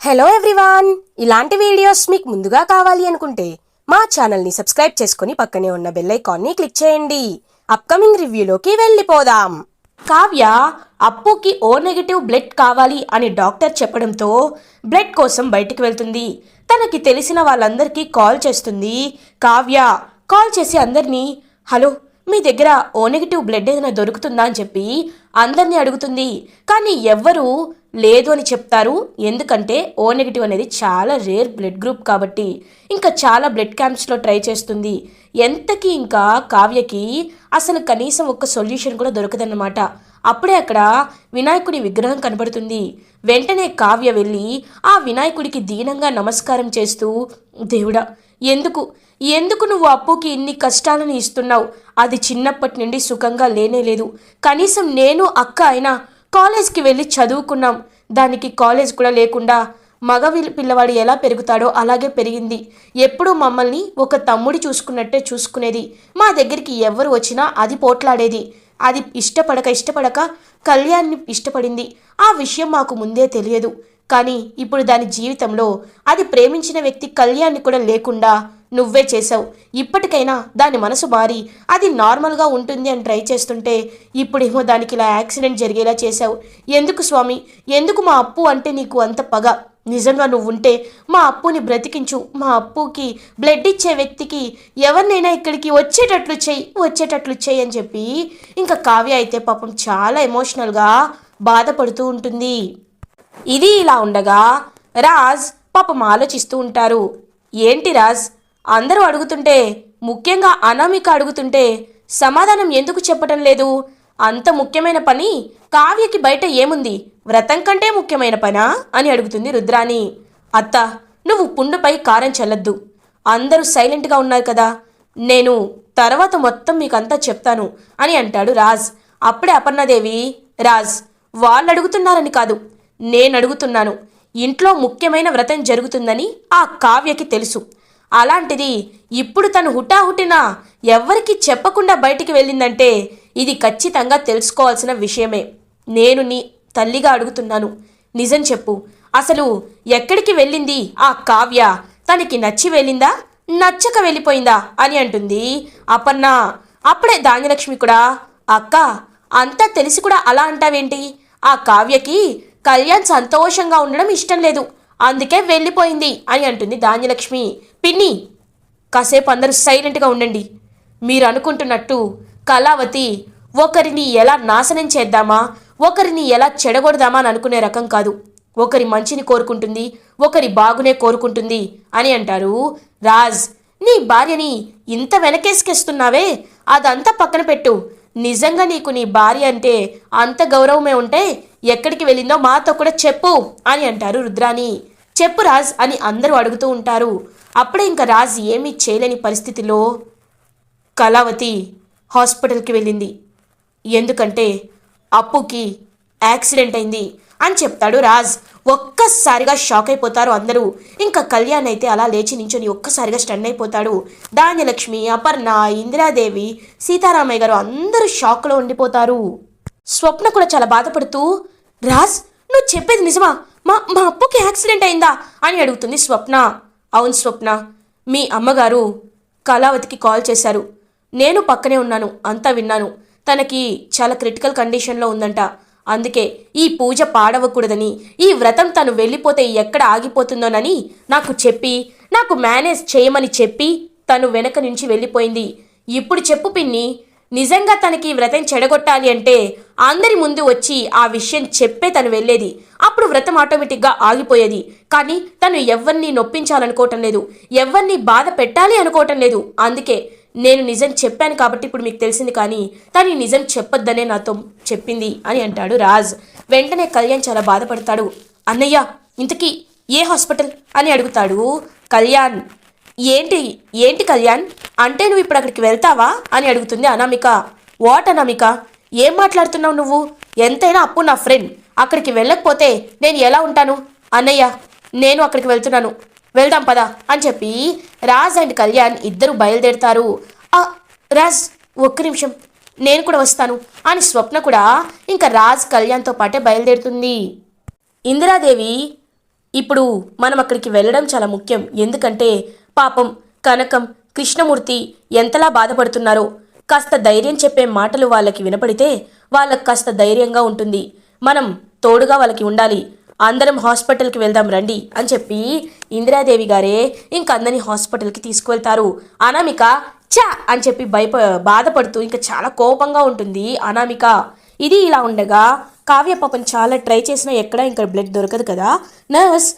Hello everyone ఇలాంటి videos మీకు ముందుగా కావాలి అనుకుంటే మా ఛానల్ని సబ్స్క్రైబ్ చేసుకుని పక్కనే ఉన్న బెల్ ఐకాన్ని క్లిక్ చేయండి. అప్కమింగ్ రివ్యూలోకి వెళ్ళిపోదాం. కావ్య అప్పుకి ఓ నెగిటివ్ బ్లడ్ కావాలి అని డాక్టర్ చెప్పడంతో బ్లడ్ కోసం బయటికి వెళ్తుంది. తనకి తెలిసిన వాళ్ళందరికీ కాల్ చేస్తుంది. కావ్య కాల్ చేసి అందరినీ హలో మీ దగ్గర ఓ నెగిటివ్ బ్లడ్ ఏదైనా దొరుకుతుందా? అని చెప్పి అందరినీ అడుగుతుంది కానీ ఎవ్వరూ లేదు అని చెప్తారు. ఎందుకంటే ఓ నెగిటివ్ అనేది చాలా రేర్ బ్లడ్ గ్రూప్ కాబట్టి ఇంకా చాలా బ్లడ్ క్యాంప్స్లో ట్రై చేస్తుంది. ఎంతకి ఇంకా కావ్యకి అసలు కనీసం ఒక్క సొల్యూషన్ కూడా దొరకదన్నమాట. అప్పుడే అక్కడ వినాయకుడి విగ్రహం కనబడుతుంది. వెంటనే కావ్య వెళ్ళి ఆ వినాయకుడికి దీనంగా నమస్కారం చేస్తూ దేవుడా ఎందుకు? ఎందుకు నువ్వు అప్పుకి ఇన్ని కష్టాలను ఇస్తున్నావు? అది చిన్నప్పటి నుండి సుఖంగా లేనే లేదు. కనీసం నేను అక్క అయినా కాలేజ్కి వెళ్ళి చదువుకున్నాం. దానికి కాలేజ్ కూడా లేకుండా మగ పిల్లవాడు ఎలా పెరుగుతాడో అలాగే పెరిగింది. ఎప్పుడూ మమ్మల్ని ఒక తమ్ముడి చూసుకున్నట్టే చూసుకునేది. మా దగ్గరికి ఎవరు వచ్చినా అది పోట్లాడేది. అది ఇష్టపడక ఇష్టపడక కళ్యాణ్ని ఇష్టపడింది. ఆ విషయం మాకు ముందే తెలియదు. కానీ ఇప్పుడు దాని జీవితంలో అది ప్రేమించిన వ్యక్తి కళ్యాణ్ని కూడా లేకుండా నువ్వే చేసావు ఇప్పటికైనా దాని మనసు మారి అది నార్మల్గా ఉంటుంది అని ట్రై చేస్తుంటే ఇప్పుడేమో దానికి ఇలా యాక్సిడెంట్ జరిగేలా చేశావు. ఎందుకు స్వామి? ఎందుకు మా అప్పు అంటే నీకు అంత పగ? నిజంగా నువ్వు ఉంటే మా అప్పుని బ్రతికించు. మా అప్పుకి బ్లడ్ ఇచ్చే వ్యక్తికి ఎవరినైనా ఇక్కడికి వచ్చేటట్లు చెయ్యి వచ్చేటట్లు చెయ్యి అని చెప్పి ఇంకా కావ్య అయితే పాపం చాలా ఎమోషనల్గా బాధపడుతూ ఉంటుంది. ఇది ఇలా ఉండగా రాజ్ పాపం ఆలోచిస్తూ ఉంటారు. ఏంటి రాజ్? అందరూ అడుగుతుంటే ముఖ్యంగా అనామిక అడుగుతుంటే సమాధానం ఎందుకు చెప్పటం లేదు? అంత ముఖ్యమైన పని కావ్యకి బయట ఏముంది? వ్రతం కంటే ముఖ్యమైన పనా? అని అడుగుతుంది రుద్రాణి. అత్త నువ్వు పుండుపై కారం చల్లద్దు. అందరూ సైలెంట్గా ఉన్నారు కదా. నేను తర్వాత మొత్తం మీకంతా చెప్తాను అని అంటాడు రాజ్. అప్పుడే అపర్ణదేవి రాజ్ వాళ్ళు అడుగుతున్నారని కాదు. నేను అడుగుతున్నాను ఇంట్లో ముఖ్యమైన వ్రతం జరుగుతుందని ఆ కావ్యకి తెలుసు. అలాంటిది ఇప్పుడు తను హుటాహుటిన ఎవ్వరికీ చెప్పకుండా బయటికి వెళ్ళిందంటే ఇది ఖచ్చితంగా తెలుసుకోవాల్సిన విషయమే. నేను నీ తల్లిగా అడుగుతున్నాను. నిజం చెప్పు. అసలు ఎక్కడికి వెళ్ళింది ఆ కావ్య? తనకి నచ్చి వెళ్ళిందా? నచ్చక వెళ్ళిపోయిందా? అని అంటుంది. అపర్ణ అప్పుడే ధాన్యలక్ష్మి కూడా అక్క అంతా తెలిసి కూడా అలా అంటావేంటి? ఆ కావ్యకి కళ్యాణ్ సంతోషంగా ఉండడం ఇష్టం లేదు. అందుకే వెళ్ళిపోయింది అని అంటుంది ధాన్యలక్ష్మి. పిన్ని కాసేపు అందరూ సైలెంట్గా ఉండండి. మీరు అనుకుంటున్నట్టు కళావతి ఒకరిని ఎలా నాశనం చేద్దామా ఒకరిని ఎలా చెడగొడదామా అని అనుకునే రకం కాదు. ఒకరి మంచిని కోరుకుంటుంది ఒకరి బాగునే కోరుకుంటుంది అని అంటారు రాజ్. నీ భార్యని ఇంత వెనకేసుకేస్తున్నావే? అదంతా పక్కన పెట్టు. నిజంగా నీకు నీ భార్య అంటే అంత గౌరవమే ఉంటే ఎక్కడికి వెళ్ళిందో మాతో కూడా చెప్పు అని అంటారు రుద్రాని చెప్పు రాజ్ అని అందరూ అడుగుతూ ఉంటారు. అప్పుడే ఇంకా రాజ్ ఏమీ చేయలేని పరిస్థితిలో కళావతి హాస్పిటల్కి వెళ్ళింది. ఎందుకంటే అప్పుకి యాక్సిడెంట్ అయింది అని చెప్తాడు రాజ్. ఒక్కసారిగా షాక్ అయిపోతారు అందరూ. ఇంకా కళ్యాణ్ అయితే అలా లేచి నించొని ఒక్కసారిగా స్టన్ అయిపోతాడు. ధాన్యలక్ష్మి అపర్ణ ఇందిరాదేవి సీతారామయ్య గారు అందరూ షాక్లో ఉండిపోతారు. స్వప్న కూడా చాలా బాధపడుతూ రాజ్ నువ్వు చెప్పేది నిజమా? మా మా అప్పుకి యాక్సిడెంట్ అయిందా? అని అడుగుతుంది స్వప్న. అవును స్వప్న. మీ అమ్మగారు కళావతికి కాల్ చేశారు. నేను పక్కనే ఉన్నాను అంతా విన్నాను. తనకి చాలా క్రిటికల్ కండిషన్లో ఉందంట. అందుకే ఈ పూజ పాడవకూడదని ఈ వ్రతం తను వెళ్ళిపోతే ఎక్కడ ఆగిపోతుందోనని నాకు చెప్పి నాకు మేనేజ్ చేయమని చెప్పి తను వెనక నుంచి వెళ్ళిపోయింది. ఇప్పుడు చెప్పు పిన్ని నిజంగా తనకి వ్రతం చెడగొట్టాలి అంటే అందరి ముందు వచ్చి ఆ విషయం చెప్పే తను వెళ్ళేది. అప్పుడు వ్రతం ఆటోమేటిక్గా ఆగిపోయేది. కానీ తను ఎవరిని నొప్పించాలనుకోవటం లేదు. ఎవరిని బాధ పెట్టాలి అనుకోవటం లేదు. అందుకే నేను నిజం చెప్పాను కాబట్టి ఇప్పుడు మీకు తెలిసింది కానీ తను నిజం చెప్పొద్దనే నాతో చెప్పింది అని అంటాడు రాజ్. వెంటనే కళ్యాణ్ చాలా బాధపడతాడు. అన్నయ్య ఇంతకీ ఏ హాస్పిటల్? అని అడుగుతాడు కళ్యాణ్. ఏంటి ఏంటి కళ్యాణ్? అంటే నువ్వు ఇప్పుడు అక్కడికి వెళ్తావా? అని అడుగుతుంది అనామిక. వాట్ అనామిక? ఏం మాట్లాడుతున్నావు నువ్వు? ఎంతైనా అప్పు నా ఫ్రెండ్. అక్కడికి వెళ్ళకపోతే నేను ఎలా ఉంటాను? అన్నయ్య నేను అక్కడికి వెళ్తున్నాను. వెళ్దాం పదా అని చెప్పి రాజ్ అండ్ కళ్యాణ్ ఇద్దరు బయలుదేరుతారు. రాజ్ ఒక్క నిమిషం. నేను కూడా వస్తాను అని స్వప్న కూడా ఇంకా రాజ్ కళ్యాణ్తో పాటే బయలుదేరుతుంది. ఇందిరాదేవి ఇప్పుడు మనం అక్కడికి వెళ్ళడం చాలా ముఖ్యం. ఎందుకంటే పాపం కనకం కృష్ణమూర్తి ఎంతలా బాధపడుతున్నారో? కాస్త ధైర్యం చెప్పే మాటలు వాళ్ళకి వినపడితే వాళ్ళకి కాస్త ధైర్యంగా ఉంటుంది. మనం తోడుగా వాళ్ళకి ఉండాలి. అందరం హాస్పిటల్కి వెళ్దాం రండి అని చెప్పి ఇందిరాదేవి గారే ఇంకందరినీ హాస్పిటల్కి తీసుకువెళ్తారు. అనామిక చా అని చెప్పి భయప బాధపడుతూ ఇంకా చాలా కోపంగా ఉంటుంది అనామిక. ఇది ఇలా ఉండగా కావ్య పాపం చాలా ట్రై చేసినా ఎక్కడా ఇంకా బ్లడ్ దొరకదు కదా? నర్స్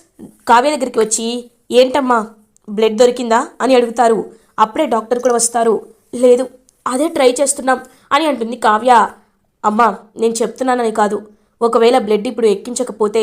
కావ్య దగ్గరికి వచ్చి ఏంటమ్మా బ్లడ్ దొరికిందా అని అడుగుతారు. అప్పుడే డాక్టర్ కూడా వస్తారు. లేదు అదే ట్రై చేస్తున్నాం అని అంటుంది కావ్య. అమ్మా నేను చెప్తున్నానని కాదు. ఒకవేళ బ్లడ్ ఇప్పుడు ఎక్కించకపోతే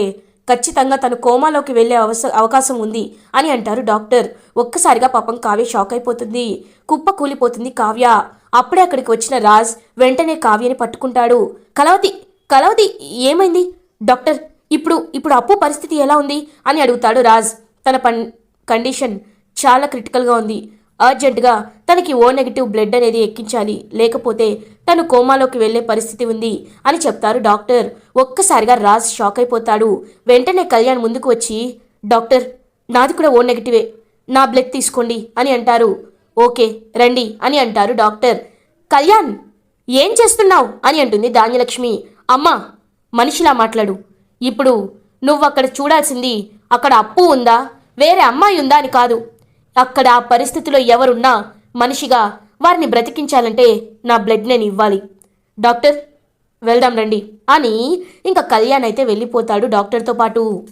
ఖచ్చితంగా తను కోమాలోకి వెళ్ళే అవస అవకాశం ఉంది అని అంటారు డాక్టర్. ఒక్కసారిగా పాపం కావ్య షాక్ అయిపోతుంది. కుప్ప కూలిపోతుంది కావ్య. అప్పుడే అక్కడికి వచ్చిన రాజ్ వెంటనే కావ్యని పట్టుకుంటాడు. కలవతి కలవతి ఏమైంది? డాక్టర్ ఇప్పుడు ఇప్పుడు అప్పు పరిస్థితి ఎలా ఉంది? అని అడుగుతాడు రాజ్. తన పన్ కండిషన్ చాలా క్రిటికల్గా ఉంది. అర్జెంటుగా తనకి ఓ నెగిటివ్ బ్లడ్ అనేది ఎక్కించాలి. లేకపోతే తను కోమాలోకి వెళ్ళే పరిస్థితి ఉంది అని చెప్తారు డాక్టర్. ఒక్కసారిగా రాజ్ షాక్ అయిపోతాడు. వెంటనే కళ్యాణ్ ముందుకు వచ్చి డాక్టర్ నాది కూడా ఓ నెగిటివే. నా బ్లడ్ తీసుకోండి అని అంటారు. ఓకే రండి అని అంటారు డాక్టర్. కళ్యాణ్ ఏం చేస్తున్నావు? అని అంటుంది ధాన్యలక్ష్మి. అమ్మా మనిషిలా మాట్లాడు. ఇప్పుడు నువ్వు అక్కడ చూడాల్సింది అక్కడ అప్పు ఉందా? వేరే అమ్మాయి ఉందా అని కాదు. అక్కడ ఆ పరిస్థితిలో ఎవరున్నా మనిషిగా వారిని బ్రతికించాలంటే నా బ్లడ్ నేను ఇవ్వాలి. డాక్టర్ వెళ్దాం రండి అని ఇంకా కళ్యాణ్ అయితే వెళ్ళిపోతాడు డాక్టర్తో పాటు.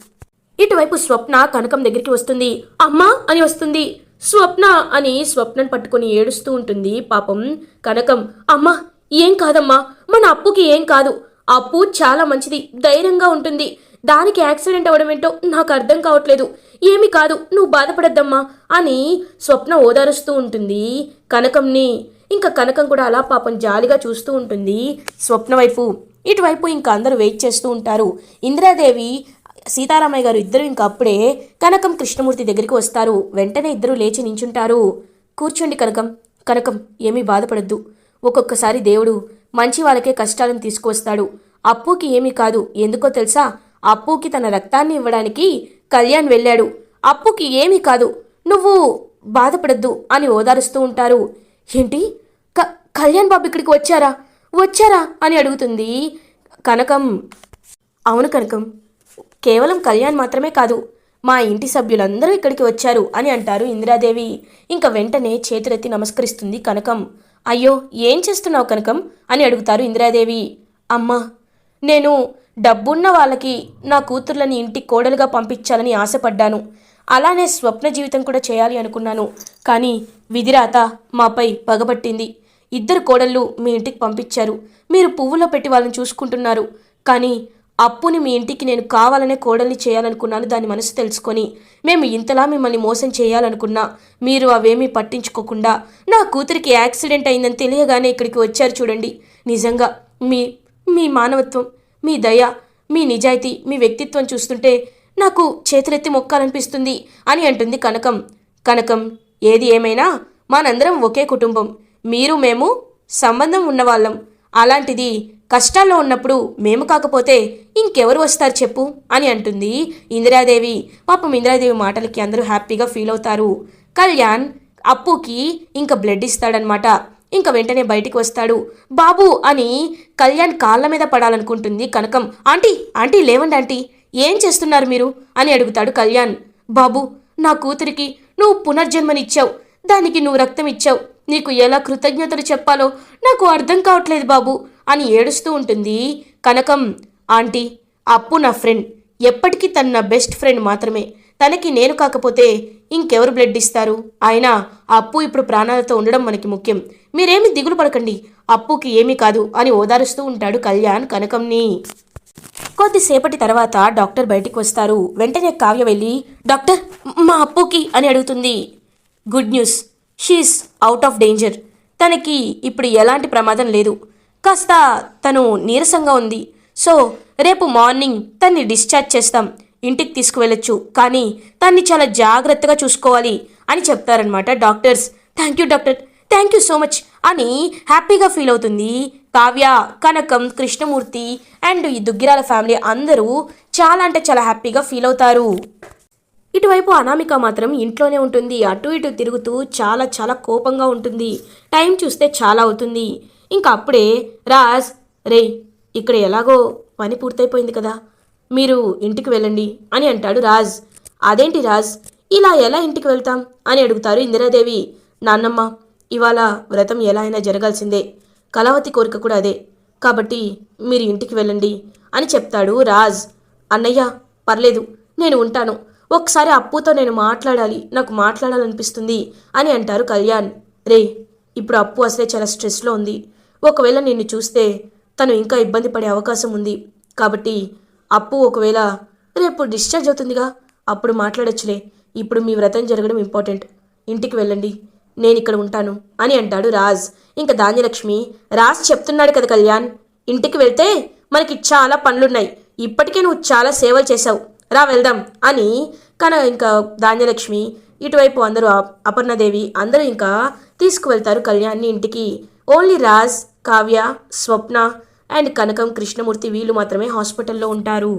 ఇటువైపు స్వప్న కనకం దగ్గరికి వస్తుంది. అమ్మా అని వస్తుంది. స్వప్న అని స్వప్నను పట్టుకొని ఏడుస్తూ ఉంటుంది పాపం కనకం. అమ్మా ఏం కాదమ్మా? మన అప్పుకి ఏం కాదు. అప్పు చాలా మంచిది. ధైర్యంగా ఉంటుంది. దానికి యాక్సిడెంట్ అవ్వడం ఏంటో నాకు అర్థం కావట్లేదు. ఏమి కాదు నువ్వు బాధపడద్దమ్మా అని స్వప్న ఓదారుస్తూ ఉంటుంది కనకంని. ఇంకా కనకం కూడా అలా పాపం జాలిగా చూస్తూ ఉంటుంది స్వప్న వైపు. ఇటువైపు ఇంకా అందరూ వెయిట్ చేస్తూ ఉంటారు. ఇందిరాదేవి సీతారామయ్య గారు ఇద్దరు ఇంకా అప్పుడే కనకం కృష్ణమూర్తి దగ్గరికి వస్తారు. వెంటనే ఇద్దరు లేచి నించుంటారు. కూర్చోండి కనకం. కనకం ఏమీ బాధపడద్దు. ఒక్కొక్కసారి దేవుడు మంచి వాళ్ళకే కష్టాలను తీసుకువస్తాడు. అప్పుకి ఏమీ కాదు. ఎందుకో తెలుసా? అప్పుకి తన రక్తాన్ని ఇవ్వడానికి కళ్యాణ్ వెళ్ళాడు. అప్పుకి ఏమీ కాదు. నువ్వు బాధపడద్దు అని ఓదారుస్తూ ఉంటారు. ఏంటి? క కళ్యాణ్ బాబు ఇక్కడికి వచ్చారా? వచ్చారా? అని అడుగుతుంది కనకం. అవును కనకం. కేవలం కళ్యాణ్ మాత్రమే కాదు మా ఇంటి సభ్యులందరూ ఇక్కడికి వచ్చారు అని అంటారు ఇందిరాదేవి. ఇంకా వెంటనే చేతులెత్తి నమస్కరిస్తుంది కనకం. అయ్యో ఏం చేస్తున్నావు కనకం? అని అడుగుతారు ఇందిరాదేవి. అమ్మా నేను డబ్బున్న వాళ్ళకి నా కూతుర్లని ఇంటి కోడలుగా పంపించాలని ఆశపడ్డాను. అలానే స్వప్న జీవితం కూడా చేయాలి అనుకున్నాను. కానీ విధిరాత మాపై పగబట్టింది. ఇద్దరు కోడళ్ళు మీ ఇంటికి పంపించారు. మీరు పువ్వులో పెట్టి వాళ్ళని చూసుకుంటున్నారు. కానీ అప్పుని మీ ఇంటికి నేను కావాలనే కోడల్ని చేయాలనుకున్నాను దాని మనసు తెలుసుకొని. మేము ఇంతలా మిమ్మల్ని మోసం చేయాలనుకున్నా మీరు అవేమీ పట్టించుకోకుండా నా కూతురికి యాక్సిడెంట్ అయిందని తెలియగానే ఇక్కడికి వచ్చారు చూడండి. నిజంగా మీ మీ మానవత్వం మీ దయ మీ నిజాయితీ మీ వ్యక్తిత్వం చూస్తుంటే నాకు చేతులెత్తి మొక్కాలనిపిస్తుంది అని అంటుంది కనకం. కనకం ఏది ఏమైనా మనందరం ఒకే కుటుంబం. మీరు మేము సంబంధం ఉన్నవాళ్ళం. అలాంటిది కష్టాల్లో ఉన్నప్పుడు మేము కాకపోతే ఇంకెవరు వస్తారు చెప్పు అని అంటుంది ఇందిరాదేవి. పాపం ఇందిరాదేవి మాటలకి అందరూ హ్యాపీగా ఫీల్ అవుతారు. కళ్యాణ్ అప్పుకి ఇంకా బ్లడ్ ఇస్తాడనమాట ఇంకా వెంటనే బయటికి వస్తాడు. బాబు అని కళ్యాణ్ కాళ్ళ మీద పడాలనుకుంటుంది కనకం. ఆంటీ ఆంటీ లేవండి ఆంటీ. ఏం చేస్తున్నారు మీరు? అని అడుగుతాడు కళ్యాణ్. బాబు నా కూతురికి నువ్వు పునర్జన్మనిచ్చావు. దానికి నువ్వు రక్తం ఇచ్చావు నీకు ఎలా కృతజ్ఞతలు చెప్పాలో నాకు అర్థం కావట్లేదు బాబు అని ఏడుస్తూ ఉంటుంది కనకం. ఆంటీ అప్పు నా ఫ్రెండ్. ఎప్పటికీ తను నా బెస్ట్ ఫ్రెండ్ మాత్రమే. తనకి నేను కాకపోతే ఇంకెవరు బ్లడ్ ఇస్తారు? అయినా అప్పు ఇప్పుడు ప్రాణాలతో ఉండడం మనకి ముఖ్యం. మీరేమి దిగులు పడకండి. అప్పుకి ఏమీ కాదు అని ఓదారుస్తూ ఉంటాడు కళ్యాణ్ కనకంని. కొద్దిసేపటి తర్వాత డాక్టర్ బయటికి వస్తారు. వెంటనే కావ్య వెళ్ళి డాక్టర్ మా అప్పుకి అని అడుగుతుంది. Good news. She is out of danger. తనకి ఇప్పుడు ఎలాంటి ప్రమాదం లేదు. కాస్త తను నీరసంగా ఉంది. సో రేపు మార్నింగ్ తన్ని డిశ్చార్జ్ చేస్తాం. ఇంటికి తీసుకువెళ్ళొచ్చు. కానీ తన్ని చాలా జాగ్రత్తగా చూసుకోవాలి అని చెప్తారనమాట doctors. Thank you doctor. Thank you so much అని హ్యాపీగా ఫీల్ అవుతుంది. కావ్య కనకం కృష్ణమూర్తి అండ్ ఈ దుగ్గిరాల ఫ్యామిలీ అందరూ చాలా అంటే చాలా హ్యాపీగా ఫీల్ అవుతారు. ఇటువైపు అనామిక మాత్రం ఇంట్లోనే ఉంటుంది. అటు ఇటు తిరుగుతూ చాలా చాలా కోపంగా ఉంటుంది. టైం చూస్తే చాలా అవుతుంది. ఇంకా అప్పుడే రాజ్ రే ఇక్కడ ఎలాగో పని పూర్తయిపోయింది కదా మీరు ఇంటికి వెళ్ళండి అని అంటాడు రాజ్. అదేంటి రాజ్ ఇలా ఎలా ఇంటికి వెళ్తాం? అని అడుగుతారు ఇందిరాదేవి. నాన్నమ్మ ఇవాళ వ్రతం ఎలా అయినా జరగాల్సిందే. కళావతి కోరిక కూడా అదే. కాబట్టి మీరు ఇంటికి వెళ్ళండి అని చెప్తాడు రాజ్. అన్నయ్య పర్లేదు నేను ఉంటాను. ఒకసారి అప్పుతో నేను మాట్లాడాలి నాకు మాట్లాడాలనిపిస్తుంది అని అంటారు కళ్యాణ్. రే ఇప్పుడు అప్పు అసలే చాలా స్ట్రెస్లో ఉంది. ఒకవేళ నిన్ను చూస్తే తను ఇంకా ఇబ్బంది పడే అవకాశం ఉంది. కాబట్టి అప్పు ఒకవేళ రేపు డిశ్చార్జ్ అవుతుందిగా అప్పుడు మాట్లాడొచ్చులే. ఇప్పుడు మీ వ్రతం జరగడం ఇంపార్టెంట్. ఇంటికి వెళ్ళండి. నేను ఇక్కడ ఉంటాను అని అంటాడు రాజ్. ఇంకా ధాన్యలక్ష్మి రాజ్ చెప్తున్నాడు కదా కళ్యాణ్ ఇంటికి వెళ్తే మనకి చాలా పనులున్నాయి. ఇప్పటికే నువ్వు చాలా సేవలు చేశావు. రా వెళ్దాం అని కానీ ఇంకా ధాన్యలక్ష్మి ఇటువైపు అందరూ అపర్ణదేవి అందరూ ఇంకా తీసుకువెళ్తారు కళ్యాణ్ని ఇంటికి. ఓన్లీ రాజ్ కావ్య స్వప్న అండ్ కనకం కృష్ణమూర్తి వీళ్ళు మాత్రమే హాస్పిటల్లో ఉంటారు.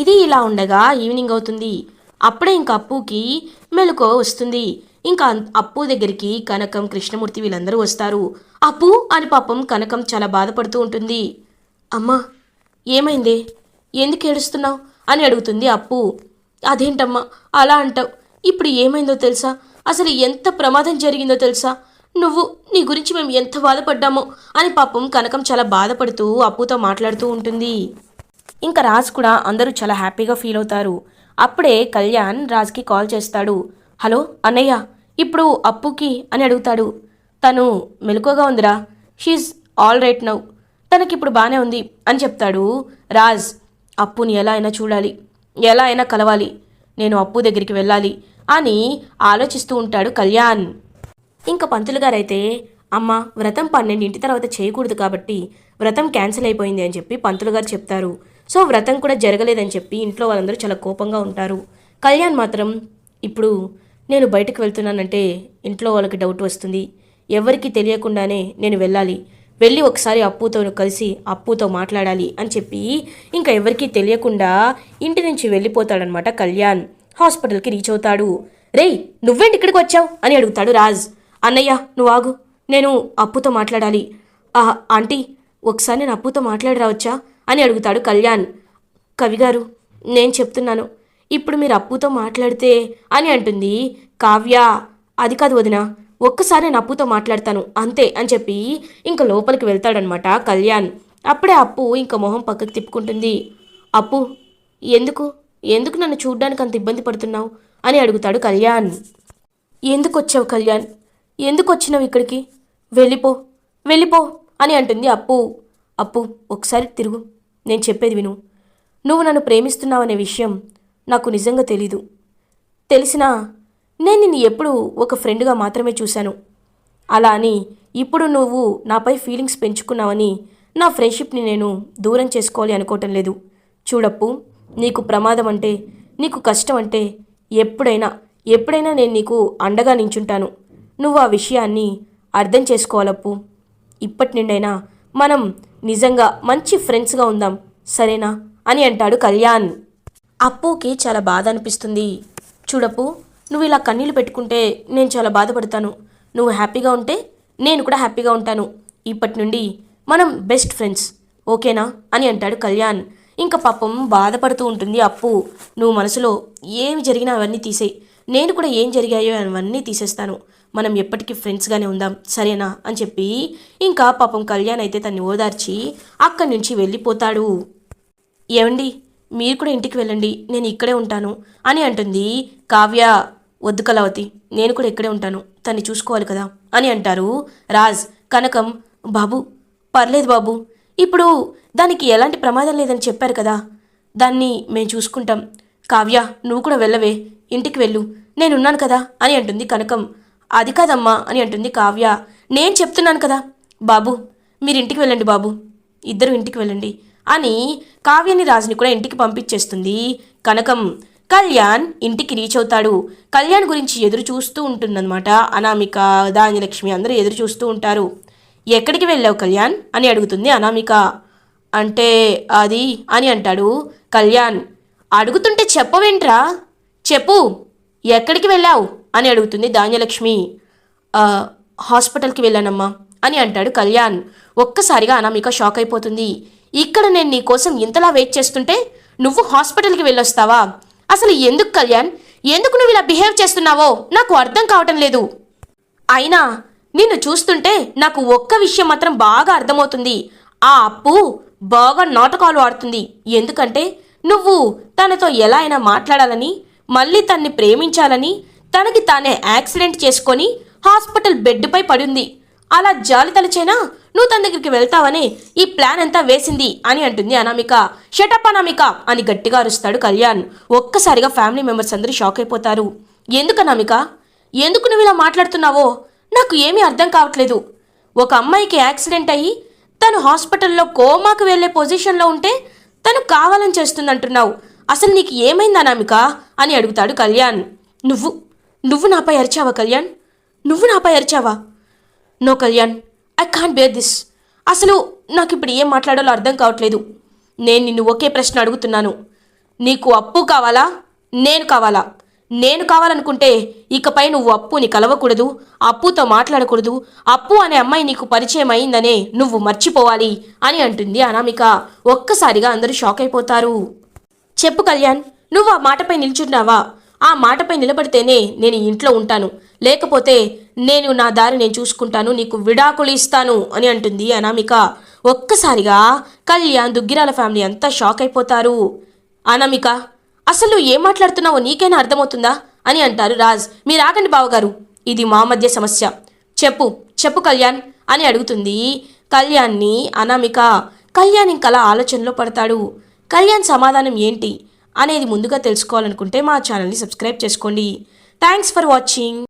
ఇది ఇలా ఉండగా ఈవినింగ్ అవుతుంది. అప్పుడే ఇంకా అప్పుకి మెలకువ వస్తుంది. ఇంకా అప్పు దగ్గరికి కనకం కృష్ణమూర్తి వీళ్ళందరూ వస్తారు. అప్పు అని పాపం కనకం చాలా బాధపడుతూ ఉంటుంది. అమ్మా ఏమైంది? ఎందుకు ఏడుస్తున్నావు? అని అడుగుతుంది అప్పు. అదేంటమ్మా అలా అంటావు? ఇప్పుడు ఏమైందో తెలుసా? అసలు ఎంత ప్రమాదం జరిగిందో తెలుసా? నువ్వు నీ గురించి మేము ఎంత బాధపడ్డామో? అని పాపం కనకం చాలా బాధపడుతూ అప్పుతో మాట్లాడుతూ ఉంటుంది. ఇంకా రాజ్ కూడా అందరూ చాలా హ్యాపీగా ఫీల్ అవుతారు. అప్పుడే కళ్యాణ్ రాజ్కి కాల్ చేస్తాడు. హలో అన్నయ్య. ఇప్పుడు అప్పుకి అని అడుగుతాడు. తను మెలకుగా ఉందిరా. షీజ్ ఆల్ రైట్ నౌ తనకిప్పుడు బాగానే ఉంది అని చెప్తాడు రాజ్. అప్పుని ఎలా అయినా చూడాలి. ఎలా అయినా కలవాలి. నేను అప్పు దగ్గరికి వెళ్ళాలి అని ఆలోచిస్తూ ఉంటాడు కళ్యాణ్. ఇంకా పంతులు గారైతే అమ్మ వ్రతం పన్నెండింటి తర్వాత చేయకూడదు కాబట్టి వ్రతం క్యాన్సిల్ అయిపోయింది అని చెప్పి పంతులు గారు చెప్తారు. సో వ్రతం కూడా జరగలేదని చెప్పి ఇంట్లో వాళ్ళందరూ చాలా కోపంగా ఉంటారు. కళ్యాణ్ మాత్రం ఇప్పుడు నేను బయటకు వెళ్తున్నానంటే ఇంట్లో వాళ్ళకి డౌట్ వస్తుంది. ఎవరికి తెలియకుండానే నేను వెళ్ళాలి. వెళ్ళి ఒకసారి అప్పుతో కలిసి అప్పుతో మాట్లాడాలి అని చెప్పి ఇంకా ఎవరికీ తెలియకుండా ఇంటి నుంచి వెళ్ళిపోతాడనమాట కళ్యాణ్. హాస్పిటల్కి రీచ్ అవుతాడు. రేయ్ నువ్వేంటి ఇక్కడికి వచ్చావు? అని అడుగుతాడు రాజ్. అన్నయ్య నువ్వు ఆగు. నేను అప్పుతో మాట్లాడాలి. ఆహా ఆంటీ ఒకసారి నేను అప్పుతో మాట్లాడి రావచ్చా అని అడుగుతాడు కళ్యాణ్. కవిగారు నేను చెప్తున్నాను. ఇప్పుడు మీరు అప్పుతో మాట్లాడితే అని అంటుంది. కావ్య అది కాదు వదిన ఒక్కసారి నేను అప్పుతో మాట్లాడతాను అంతే అని చెప్పి ఇంకా లోపలికి వెళ్తాడనమాట కళ్యాణ్. అప్పుడే అప్పు ఇంకా మొహం పక్కకు తిప్పుకుంటుంది. అప్పు ఎందుకు? ఎందుకు నన్ను చూడ్డానికి అంత ఇబ్బంది పడుతున్నావు? అని అడుగుతాడు కళ్యాణ్. ఎందుకు వచ్చావు కళ్యాణ్? ఎందుకు వచ్చినావు ఇక్కడికి? వెళ్ళిపో వెళ్ళిపో అని అంటుంది అప్పు. అప్పు ఒకసారి తిరుగు నేను చెప్పేది విను. నువ్వు నన్ను ప్రేమిస్తున్నావనే విషయం నాకు నిజంగా తెలీదు. తెలిసినా నేను నిన్ను ఎప్పుడూ ఒక ఫ్రెండ్గా మాత్రమే చూశాను. అలా అని ఇప్పుడు నువ్వు నాపై ఫీలింగ్స్ పెంచుకున్నావని నా ఫ్రెండ్షిప్ని నేను దూరం చేసుకోవాలి అనుకోవటం లేదు. చూడప్పు నీకు ప్రమాదం అంటే నీకు కష్టం అంటే ఎప్పుడైనా ఎప్పుడైనా నేను నీకు అండగా నించుంటాను. నువ్వు ఆ విషయాన్ని అర్థం చేసుకోవాలప్పు. ఇప్పటి నుండైనా మనం నిజంగా మంచి ఫ్రెండ్స్గా ఉందాం సరేనా అని అంటాడు కళ్యాణ్. అప్పుకి చాలా బాధ అనిపిస్తుంది. చూడప్పు నువ్వు ఇలా కన్నీళ్ళు పెట్టుకుంటే నేను చాలా బాధపడతాను. నువ్వు హ్యాపీగా ఉంటే నేను కూడా హ్యాపీగా ఉంటాను. ఇప్పటి నుండి మనం బెస్ట్ ఫ్రెండ్స్ ఓకేనా? అని అంటాడు కళ్యాణ్. ఇంకా పాపం బాధపడుతూ ఉంటుంది అప్పు. నువ్వు మనసులో ఏమి జరిగినా అవన్నీ తీసేయి. నేను కూడా ఏం జరిగాయో అవన్నీ తీసేస్తాను. మనం ఎప్పటికీ ఫ్రెండ్స్గానే ఉందాం సరేనా? అని చెప్పి ఇంకా పాపం కళ్యాణ్ అయితే తన్ని ఓదార్చి అక్కడి నుంచి వెళ్ళిపోతాడు. ఏమండి మీరు కూడా ఇంటికి వెళ్ళండి నేను ఇక్కడే ఉంటాను అని అంటుంది కావ్య. వద్దు కలవతి నేను కూడా ఇక్కడే ఉంటాను తన్ని చూసుకోవాలి కదా అని అంటారు రాజ్. కనకం బాబు పర్లేదు బాబు ఇప్పుడు దానికి ఎలాంటి ప్రమాదం లేదని చెప్పారు కదా దాన్ని మేము చూసుకుంటాం. కావ్య నువ్వు కూడా వెళ్ళవే ఇంటికి వెళ్ళు నేనున్నాను కదా అని అంటుంది కనకం. అది కాదమ్మా అని అంటుంది కావ్య. నేను చెప్తున్నాను కదా బాబు మీరు ఇంటికి వెళ్ళండి బాబు ఇద్దరు ఇంటికి వెళ్ళండి అని కావ్యని రాజుని కూడా ఇంటికి పంపించేస్తుంది. కనకం కళ్యాణ్ ఇంటికి రీచ్ అవుతాడు. కళ్యాణ్ గురించి ఎదురు చూస్తూ ఉంటుందన్నమాట. అనామిక ధాన్యలక్ష్మి అందరూ ఎదురు చూస్తూ ఉంటారు. ఎక్కడికి వెళ్ళావు కళ్యాణ్? అని అడుగుతుంది అనామిక. అంటే అది అని అంటాడు కళ్యాణ్. అడుగుతుంటే చెప్పవేంట్రా? చెప్పు ఎక్కడికి వెళ్ళావు? అని అడుగుతుంది ధాన్యలక్ష్మి. హాస్పిటల్కి వెళ్ళానమ్మా అని అంటాడు కళ్యాణ్. ఒక్కసారిగా అనామిక షాక్ అయిపోతుంది. ఇక్కడ నేను నీ కోసం ఇంతలా వెయిట్ చేస్తుంటే నువ్వు హాస్పిటల్కి వెళ్ళొస్తావా? అసలు ఎందుకు కళ్యాణ్? ఎందుకు నువ్వు ఇలా బిహేవ్ చేస్తున్నావో? నాకు అర్థం కావటం లేదు. అయినా నిన్ను చూస్తుంటే నాకు ఒక్క విషయం మాత్రం బాగా అర్థమవుతుంది. ఆ అప్పు బాగా నాటకాలు ఆడుతుంది. ఎందుకంటే నువ్వు తనతో ఎలా అయినా మాట్లాడాలని మళ్ళీ తన్ని ప్రేమించాలని తనకి తానే యాక్సిడెంట్ చేసుకొని హాస్పిటల్ బెడ్పై పడింది అలా జాలి తలచైనా నువ్వు తన దగ్గరికి వెళ్తావని ఈ ప్లాన్ అంతా వేసింది అని అంటుంది అనామిక. షటప్ అనామిక అని గట్టిగా అరుస్తాడు కళ్యాణ్. ఒక్కసారిగా ఫ్యామిలీ మెంబర్స్ అందరూ షాక్ అయిపోతారు. ఎందుకు అనామిక? ఎందుకు నువ్వు ఇలా మాట్లాడుతున్నావో? నాకు ఏమీ అర్థం కావట్లేదు. ఒక అమ్మాయికి యాక్సిడెంట్ అయ్యి తను హాస్పిటల్లో కోమాకు వెళ్ళే పొజిషన్లో ఉంటే తను కావాలని చేస్తుందంటున్నావు. అసలు నీకు ఏమైంది అనామిక? అని అడుగుతాడు కళ్యాణ్. నువ్వు నువ్వు నాపై అరిచావా కళ్యాణ్? నువ్వు నాపై అరిచావా? No Kalyan I can't bear this అసలు నాకు ఇప్పుడు ఏం మాట్లాడాలో అర్థం కావట్లేదు. నేను నిన్ను ఒకే ప్రశ్న అడుగుతున్నాను. నీకు అప్పు కావాలా? నేను కావాలా? నేను కావాలనుకుంటే ఇకపై నువ్వు అప్పుని కలవకూడదు అప్పుతో మాట్లాడకూడదు అప్పు అనే అమ్మాయి నీకు పరిచయం అయిందనే నువ్వు మర్చిపోవాలి అని అంటుంది అనామిక. ఒక్కసారిగా అందరూ షాక్ అయిపోతారు. చెప్పు కళ్యాణ్ నువ్వు ఆ మాటపై నిల్చున్నావా? ఆ మాటపై నిలబడితేనే నేను ఇంట్లో ఉంటాను. లేకపోతే నేను నా దారి నేను చూసుకుంటాను నీకు విడాకులు ఇస్తాను అని అంటుంది అనామిక. ఒక్కసారిగా కళ్యాణ్ దుగ్గిరాల ఫ్యామిలీ అంతా షాక్ అయిపోతారు. అనామిక అసలు ఏం మాట్లాడుతున్నావో నీకైనా అర్థమవుతుందా అని అంటారు రాజ్. మీరు ఆగండి బావగారు ఇది మా మధ్య సమస్య. చెప్పు చెప్పు కళ్యాణ్ అని అడుగుతుంది కళ్యాణ్ని అనామిక. కళ్యాణ్ ఇంకలా ఆలోచనలో పడతాడు. కళ్యాణ్ సమాధానం ఏంటి? అనేది ముందుగా తెలుసుకోవాలనుకుంటే మా ఛానల్ని సబ్స్క్రైబ్ చేసుకోండి. Thanks for watching